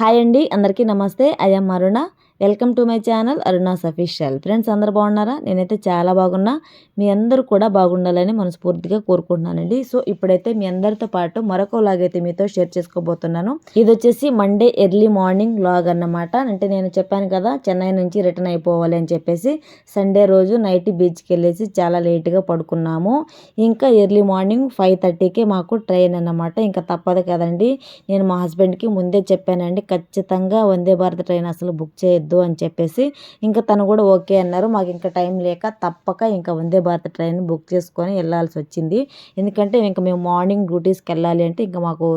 Hi అండి అందరికీ నమస్తే. I'm Aruna. Welcome to my channel Aruna's official. Friends అందరు బాగున్నారా? నేనైతే చాలా బాగున్నా. మీ అందరూ కూడా బాగుండాలని మనస్ఫూర్తిగా కోరుకుంటున్నానండి. సో ఇప్పుడైతే మీ అందరితో పాటు మరొక లాగ్ అయితే మీతో షేర్ చేసుకోబోతున్నాను. ఇది వచ్చేసి మండే ఎర్లీ మార్నింగ్ లాగ్ అన్నమాట. అంటే నేను చెప్పాను కదా చెన్నై నుంచి రిటర్న్ అయిపోవాలి అని చెప్పేసి సండే రోజు నైట్ బీచ్కి వెళ్ళేసి చాలా లేట్గా పడుకున్నాము. ఇంకా ఎర్లీ మార్నింగ్ ఫైవ్ థర్టీకే మాకు ట్రైన్ అన్నమాట. ఇంకా తప్పదు కదండి. నేను మా హస్బెండ్కి ముందే చెప్పానండి ఖచ్చితంగా వందే భారత్ ట్రైన్ అసలు బుక్ చేయొద్దు. అని చెప్పేసి ఇంకా తను కూడా ఓకే అన్నారు. మాకు ఇంకా టైం లేక తప్పక ఇంకా వందే భారత్ ట్రైన్ బుక్ చేసుకొని వెళ్ళాల్సి వచ్చింది. ఎందుకంటే ఇంకా మేము మార్నింగ్ డ్యూటీస్కి వెళ్ళాలి అంటే ఇంకా మాకు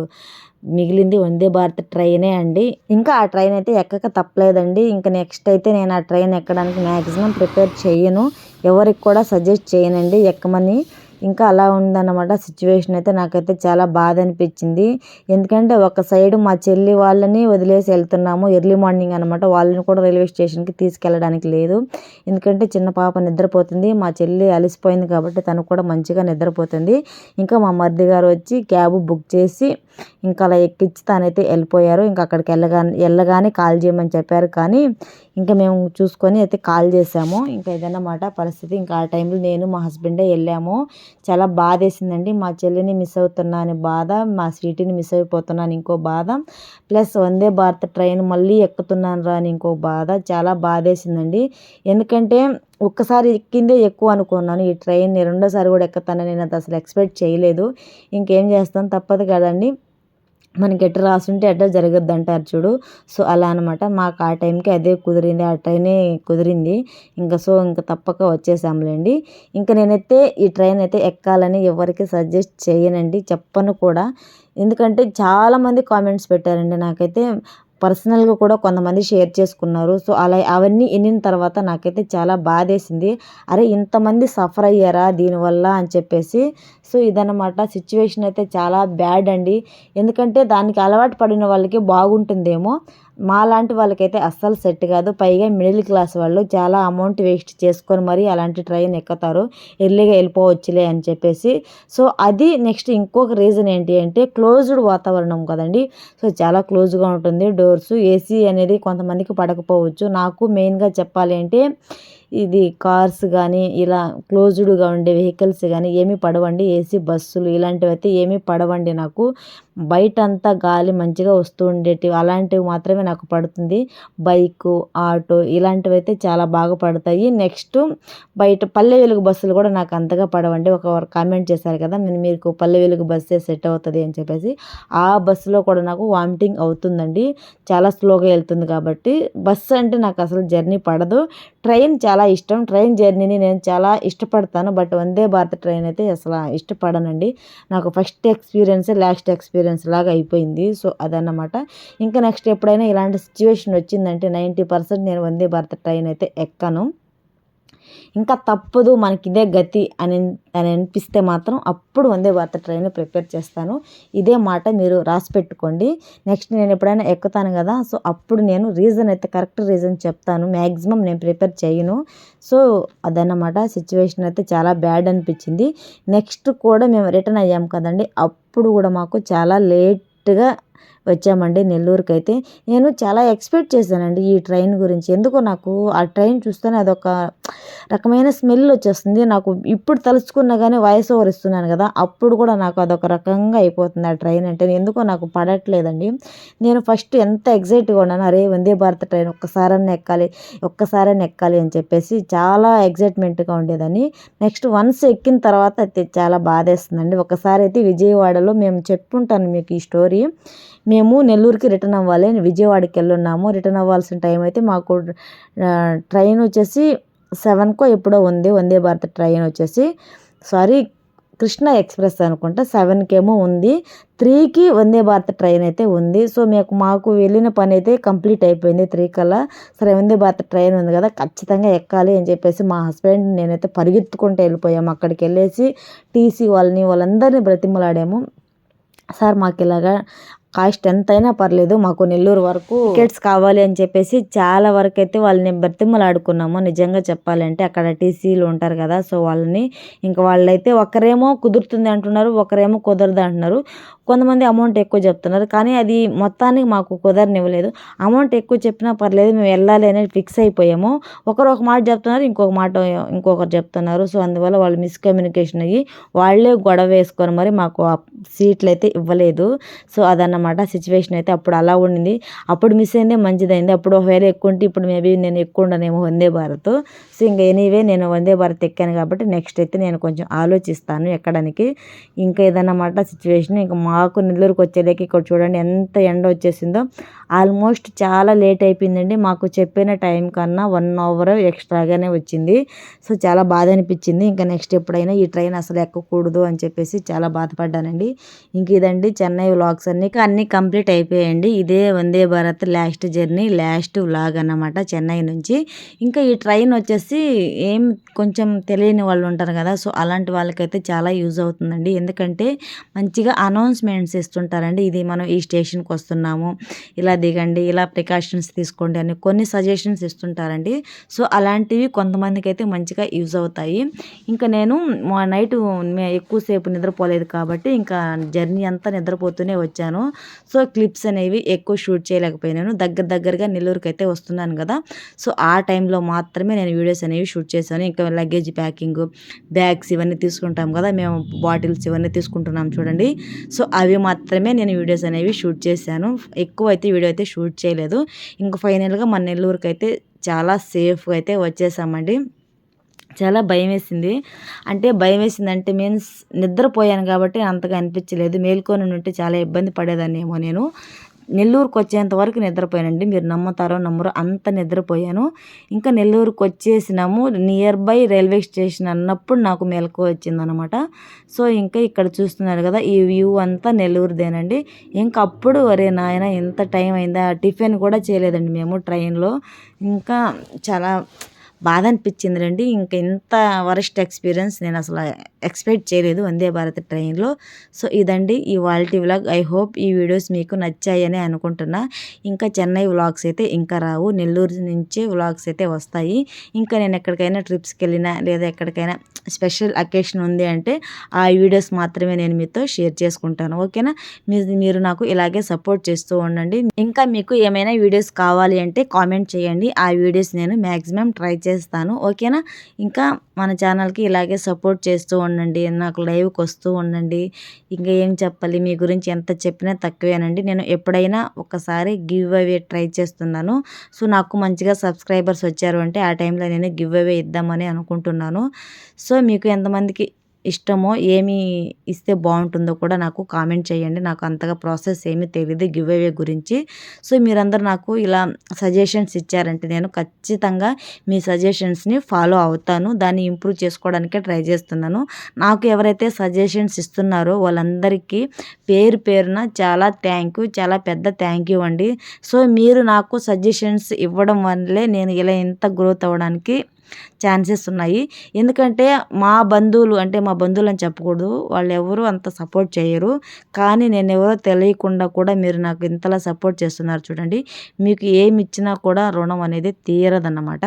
మిగిలింది వందే భారత్ ట్రైనే అండి. ఇంకా ఆ ట్రైన్ అయితే ఎక్కక తప్పలేదండి. ఇంకా నెక్స్ట్ అయితే నేను ఆ ట్రైన్ ఎక్కడానికి మ్యాక్సిమం ప్రిపేర్ చేయను. ఎవరికి కూడా సజెస్ట్ చేయనండి. ఎక్కమని ఇంకా అలా ఉందన్నమాట సిచ్యువేషన్ అయితే నాకైతే చాలా బాధ అనిపించింది ఎందుకంటే ఒక సైడ్ మా చెల్లి వాళ్ళని వదిలేసి వెళ్తున్నాము ఎర్లీ మార్నింగ్ అనమాట వాళ్ళని కూడా రైల్వే స్టేషన్కి తీసుకెళ్ళడానికి లేదు. ఎందుకంటే చిన్న పాప నిద్రపోతుంది. మా చెల్లి అలసిపోయింది కాబట్టి తను కూడా మంచిగా నిద్రపోతుంది. ఇంకా మా మరిది గారు వచ్చి క్యాబ్ బుక్ చేసి ఇంకా అలా ఎక్కించి తనైతే వెళ్ళిపోయారు. ఇంకా అక్కడికి వెళ్ళగానే వెళ్ళగానే కాల్ చేయమని చెప్పారు. కానీ ఇంకా మేము చూసుకొని అయితే కాల్ చేసాము ఇంకా ఇదన్నమాట పరిస్థితి. ఇంకా ఆ టైంలో నేను మా హస్బెండే వెళ్ళాము. చాలా బాధ వేసిందండి మా చెల్లిని మిస్ అవుతున్నా అని బాధ మా స్వీటీని మిస్ అయిపోతున్నాను ఇంకో బాధ ప్లస్ వందే భారత్ ట్రైన్ మళ్ళీ ఎక్కుతున్నాను రా అని ఇంకో బాధ చాలా బాధ వేసిందండి ఎందుకంటే ఒక్కసారి ఎక్కిందే ఎక్కువ అనుకున్నాను. ఈ ట్రైన్ రెండోసారి కూడా ఎక్కుతానని నేను అది అసలు ఎక్స్పెక్ట్ చేయలేదు. ఇంకేం చేస్తాను తప్పదు కదండి. మనకి ఎట్ట రాసుంటే ఎట్ట జరగద్దు అంటారు చూడు. సో అలా అనమాట మాకు ఆ టైంకి అదే కుదిరింది ఆ ట్రైనే కుదిరింది. ఇంకా సో ఇంకా తప్పక వచ్చేసాములేండి ఇంకా నేనైతే ఈ ట్రైన్ అయితే ఎక్కాలని ఎవరికి సజెస్ట్ చేయనండి చెప్పను కూడా. ఎందుకంటే చాలామంది కామెంట్స్ పెట్టారండి నాకైతే. పర్సనల్గా కూడా కొంతమంది షేర్ చేసుకున్నారు. సో అలా అవన్నీ వినిన తర్వాత నాకైతే చాలా బాధేసింది. అరే ఇంతమంది సఫర్ అయ్యారా దీనివల్ల అని చెప్పేసి. సో ఇదన్నమాట సిచ్యువేషన్ అయితే చాలా బ్యాడ్ అండి. ఎందుకంటే దానికి అలవాటు పడిన వాళ్ళకి బాగుంటుందేమో. మాలాంటి వాళ్ళకైతే అస్సలు సెట్ కాదు. పైగా మిడిల్ క్లాస్ వాళ్ళు చాలా అమౌంట్ వేస్ట్ చేసుకొని మరీ అలాంటి ట్రైన్ ఎక్కుతారు. ఎర్లీగా వెళ్ళిపోవచ్చులే అని చెప్పేసి. సో అది నెక్స్ట్ ఇంకొక రీజన్ ఏంటి అంటే క్లోజ్డ్ వాతావరణం కదండి. సో చాలా క్లోజ్గా ఉంటుంది. డోర్స్ ఏసీ అనేది కొంతమందికి పడకపోవచ్చు. నాకు మెయిన్గా చెప్పాలి అంటే ఇది కార్స్ కానీ ఇలా క్లోజ్డ్గా ఉండే వెహికల్స్ కానీ ఏమీ పడవండి. ఏసీ బస్సులు ఇలాంటివి అయితే ఏమీ పడవండి నాకు. బయట అంతా గాలి మంచిగా వస్తూ ఉండేటివి. అలాంటివి మాత్రమే నాకు పడుతుంది. బైకు ఆటో ఇలాంటివి అయితే చాలా బాగా పడతాయి. నెక్స్ట్ బయట పల్లె వెలుగు బస్సులు కూడా నాకు అంతగా పడవండి. ఒక కామెంట్ చేశారు కదా నేను మీకు పల్లె వెలుగు బస్సే సెట్ అవుతుంది అని చెప్పేసి. ఆ బస్సులో కూడా నాకు వామిటింగ్ అవుతుందండి. చాలా స్లోగా వెళ్తుంది కాబట్టి. బస్సు అంటే నాకు అసలు జర్నీ పడదు. ట్రైన్ చాలా ఇష్టం. ట్రైన్ జర్నీని నేను చాలా ఇష్టపడతాను. బట్ వందే భారత్ ట్రైన్ అయితే అసలు ఇష్టపడనండి. నాకు ఫస్ట్ ఎక్స్పీరియన్స్ లాస్ట్ ఎక్స్పీరియన్స్ లాగా అయిపోయింది. సో అదన్నమాట. ఇంకా నెక్స్ట్ ఎప్పుడైనా ఇలాంటి సిచ్యువేషన్ వచ్చిందంటే నైంటీ పర్సెంట్ నేను వందే భారత్ ట్రైన్ అయితే ఎక్కను. ఇంకా తప్పదు మనకి ఇదే గతి అని అని అనిపిస్తే మాత్రం అప్పుడు వందే భారత ట్రైన్ ప్రిపేర్ చేస్తాను. ఇదే మాట మీరు రాసి పెట్టుకోండి. నెక్స్ట్ నేను ఎప్పుడైనా ఎక్కుతాను కదా సో అప్పుడు నేను రీజన్ అయితే కరెక్ట్ రీజన్ చెప్తాను. మ్యాక్సిమం నేను ప్రిపేర్ చేయను. సో అదన్నమాట సిచ్యువేషన్ అయితే చాలా బ్యాడ్ అనిపించింది. నెక్స్ట్ కూడా మేము రిటర్న్ అయ్యాము కదండి అప్పుడు కూడా మాకు చాలా లేట్గా వచ్చామండి నెల్లూరుకి అయితే నేను చాలా ఎక్స్పెక్ట్ చేశానండి ఈ ట్రైన్ గురించి. ఎందుకో నాకు ఆ ట్రైన్ చూస్తేనే అదొక రకమైన స్మెల్ వచ్చేస్తుంది. నాకు ఇప్పుడు తలుచుకున్నా కానీ వయసు ఓవర్ ఇస్తున్నాను కదా అప్పుడు కూడా నాకు అదొక రకంగా అయిపోతుంది ఆ ట్రైన్ అంటే. ఎందుకో నాకు పడట్లేదండి. నేను ఫస్ట్ ఎంత ఎగ్జైట్గా ఉన్నాను అరే వందే భారత ట్రైన్ ఒక్కసారన్నా ఎక్కాలి ఒక్కసారన్నా ఎక్కాలి అని చెప్పేసి చాలా ఎగ్జైట్మెంట్గా ఉండేదని నెక్స్ట్ వన్స్ ఎక్కిన తర్వాత అయితే చాలా బాధేస్తుందండి. ఒకసారి అయితే విజయవాడలో మేము చెప్పుంటాను మీకు ఈ స్టోరీ మేము నెల్లూరుకి రిటర్న్ అవ్వాలి. విజయవాడకి వెళ్ళున్నాము. రిటర్న్ అవ్వాల్సిన టైం అయితే మాకు ట్రైన్ వచ్చేసి సెవెన్కో ఎప్పుడో ఉంది. వందే భారత్ ట్రైన్ వచ్చేసి సారీ కృష్ణ ఎక్స్ప్రెస్ అనుకుంటా. సెవెన్కి ఏమో ఉంది. త్రీకి వందే భారత్ ట్రైన్ అయితే ఉంది. సో మీకు మాకు వెళ్ళిన పని అయితే కంప్లీట్ అయిపోయింది త్రీ కల్లా. సరే వందే భారత్ ట్రైన్ ఉంది కదా ఖచ్చితంగా ఎక్కాలి అని చెప్పేసి మా హస్బెండ్ నేనైతే పరిగెత్తుకుంటూ వెళ్ళిపోయాము. అక్కడికి వెళ్ళేసి టీసీ వాళ్ళని వాళ్ళందరినీ బ్రతిమలాడాము. సార్ మాకు ఇలాగా కాస్ట్ ఎంతైనా పర్లేదు మాకు నెల్లూరు వరకు టికెట్స్ కావాలి అని చెప్పేసి చాలా వరకు అయితే వాళ్ళని బ్రతిమలాడుకున్నాము నిజంగా చెప్పాలంటే అక్కడ టీసీలు ఉంటారు కదా సో వాళ్ళని ఇంకా వాళ్ళైతే ఒకరేమో కుదురుతుంది అంటున్నారు ఒకరేమో కుదరదు అంటున్నారు. కొంతమంది అమౌంట్ ఎక్కువ చెప్తున్నారు కానీ అది మొత్తానికి మాకు కుదరనివ్వలేదు. అమౌంట్ ఎక్కువ చెప్పినా పర్లేదు మేము వెళ్ళాలి అనేది ఫిక్స్ అయిపోయాము. ఒకరు ఒక మాట చెప్తున్నారు ఇంకొక మాట ఇంకొకరు చెప్తున్నారు. సో అందువల్ల వాళ్ళు మిస్కమ్యూనికేషన్ అయ్యి వాళ్ళే గొడవ వేసుకొని మరి మాకు సీట్లు అయితే ఇవ్వలేదు. సో అనమాట సిచ్యువేషన్ అయితే అప్పుడు అలా ఉండింది. అప్పుడు మిస్ అయిందే మంచిదైంది. అప్పుడు ఒకవేళ ఎక్కువ ఉంటే ఇప్పుడు మేబీ నేను ఎక్కువ ఉండనేమో వందే భారత్. సో ఇంకా ఎనీవే నేను వందే భారత్ ఎక్కాను కాబట్టి నెక్స్ట్ అయితే నేను కొంచెం ఆలోచిస్తాను ఎక్కడానికి. ఇంకా ఏదన్నమాట సిచ్యువేషన్ ఇంకా మాకు నెల్లూరుకు వచ్చేలేక ఇక్కడ చూడండి ఎంత ఎండ వచ్చేసిందో. ఆల్మోస్ట్ చాలా లేట్ అయిపోయిందండి. మాకు చెప్పిన టైం కన్నా వన్ అవర్ ఎక్స్ట్రాగానే వచ్చింది. సో చాలా బాధ అనిపించింది. ఇంకా నెక్స్ట్ ఎప్పుడైనా ఈ ట్రైన్ అసలు ఎక్కకూడదు అని చెప్పేసి చాలా బాధపడ్డానండి. ఇంక ఇదండి చెన్నై వ్లాగ్స్ అన్ని. అన్నీ కంప్లీట్ అయిపోయాయండి. ఇదే Vande Bharat last journey last vlog అన్నమాట చెన్నై నుంచి. ఇంకా ఈ ట్రైన్ వచ్చేసి ఏం కొంచెం తెలియని వాళ్ళు ఉంటారు కదా సో అలాంటి వాళ్ళకైతే చాలా యూజ్ అవుతుందండి. ఎందుకంటే మంచిగా అనౌన్స్మెంట్స్ ఇస్తుంటారండి. ఇది మనం ఈ స్టేషన్కి వస్తున్నాము ఇలా దిగండి ఇలా ప్రికాషన్స్ తీసుకోండి అని కొన్ని సజెషన్స్ ఇస్తుంటారండి. సో అలాంటివి కొంతమందికి అయితే మంచిగా యూజ్ అవుతాయి. ఇంకా నేను మా నైట్ ఎక్కువసేపు నిద్రపోలేదు కాబట్టి ఇంకా జర్నీ అంతా నిద్రపోతూనే వచ్చాను. సో క్లిప్స్ అనేవి ఎక్కువ షూట్ చేయలేకపోయినాను. దగ్గర దగ్గరగా నెల్లూరుకి అయితే వస్తున్నాను కదా. సో ఆ టైంలో మాత్రమే నేను వీడియోస్ అనేవి షూట్ చేశాను. ఇంకా లగేజ్ ప్యాకింగ్ బ్యాగ్స్ ఇవన్నీ తీసుకుంటాం కదా. మేము బాటిల్స్ ఇవన్నీ తీసుకుంటున్నాం చూడండి. సో అవి మాత్రమే నేను వీడియోస్ అనేవి షూట్ చేశాను. ఎక్కువ అయితే వీడియో అయితే షూట్ చేయలేదు. ఇంకా ఫైనల్గా మన నెల్లూరుకి అయితే చాలా సేఫ్గా అయితే వచ్చేసామండి. చాలా భయం వేసింది అంటే భయం వేసింది అంటే మీన్స్ నిద్రపోయాను కాబట్టి అంతగా అనిపించలేదు. మేల్కొని ఉంటే చాలా ఇబ్బంది పడేదాన్నేమో నేను. నెల్లూరుకు వచ్చేంత వరకు నిద్రపోయానండి. మీరు నమ్ముతారో నమ్మరో అంత నిద్రపోయాను. ఇంకా నెల్లూరుకు వచ్చేసినాము. నియర్ బై రైల్వే స్టేషన్ అన్నప్పుడు నాకు మెలకు వచ్చిందనమాట సో ఇంకా ఇక్కడ చూస్తున్నారు కదా ఈ వ్యూ అంతా నెల్లూరుదేనండి. ఇంకా అప్పుడు అరే నాయన ఎంత టైం అయిందా? టిఫిన్ కూడా చేయలేదండి మేము ట్రైన్లో. ఇంకా చాలా బాధ అనిపించింది రండి. ఇంక ఇంత వరస్ట్ ఎక్స్పీరియన్స్ నేను అసలు ఎక్స్పెక్ట్ చేయలేదు. వందే భారత్ ట్రైన్లో. సో ఇదండి ఈ వాల్టీ వ్లాగ్. ఐ హోప్ ఈ వీడియోస్ మీకు నచ్చాయని అనుకుంటున్నా. ఇంకా చెన్నై వ్లాగ్స్ అయితే ఇంకా రావు. నెల్లూరు నుంచే వ్లాగ్స్ అయితే వస్తాయి. ఇంకా నేను ఎక్కడికైనా ట్రిప్స్కి వెళ్ళినా లేదా ఎక్కడికైనా స్పెషల్ అకేషన్ ఉంది అంటే ఆ వీడియోస్ మాత్రమే నేను మీతో షేర్ చేసుకుంటాను. ఓకేనా? మీరు నాకు ఇలాగే సపోర్ట్ చేస్తూ ఉండండి. ఇంకా మీకు ఏమైనా వీడియోస్ కావాలి అంటే కామెంట్ చేయండి. ఆ వీడియోస్ నేను మ్యాక్సిమం ట్రై చేస్తాను. ఓకేనా? ఇంకా మన ఛానల్కి ఇలాగే సపోర్ట్ చేస్తూ ఉండండి నాకు లైవ్కి వస్తూ ఉండండి. ఇంకా ఏం చెప్పాలి? మీ గురించి ఎంత చెప్పినా తక్కువేనండి. నేను ఎప్పుడైనా ఒకసారి గివ్ అవే ట్రై చేస్తున్నాను. సో నాకు మంచిగా సబ్స్క్రైబర్స్ వచ్చారు అంటే ఆ టైంలో నేను గివ్ అవే ఇద్దామని అనుకుంటున్నాను. సో మీకు ఎంతమందికి ఇష్టమో ఏమి ఇస్తే బాగుంటుందో కూడా నాకు కామెంట్ చేయండి. నాకు అంతగా ప్రాసెస్ ఏమీ తెలియదు గివ్ అవే గురించి. సో మీరందరూ నాకు ఇలా సజెషన్స్ ఇచ్చారంటే నేను ఖచ్చితంగా మీ సజెషన్స్ని ఫాలో అవుతాను. దాన్ని ఇంప్రూవ్ చేసుకోవడానికే ట్రై చేస్తున్నాను. నాకు ఎవరైతే సజెషన్స్ ఇస్తున్నారో వాళ్ళందరికీ పేరు పేరున చాలా థ్యాంక్ యూ చాలా పెద్ద థ్యాంక్ యూ అండి. సో మీరు నాకు సజెషన్స్ ఇవ్వడం వల్లే నేను ఇలా ఇంత గ్రోత్ అవ్వడానికి ఛాన్సెస్ ఉన్నాయి. ఎందుకంటే మా బంధువులు అంటే మా బంధువులు అని చెప్పకూడదు. వాళ్ళు ఎవరు అంత సపోర్ట్ చేయరు. కానీ నేను ఎవరో తెలియకుండా కూడా మీరు నాకు ఇంతలా సపోర్ట్ చేస్తున్నారు చూడండి. మీకు ఏమి ఇచ్చినా కూడా రుణం అనేది తీరదన్నమాట.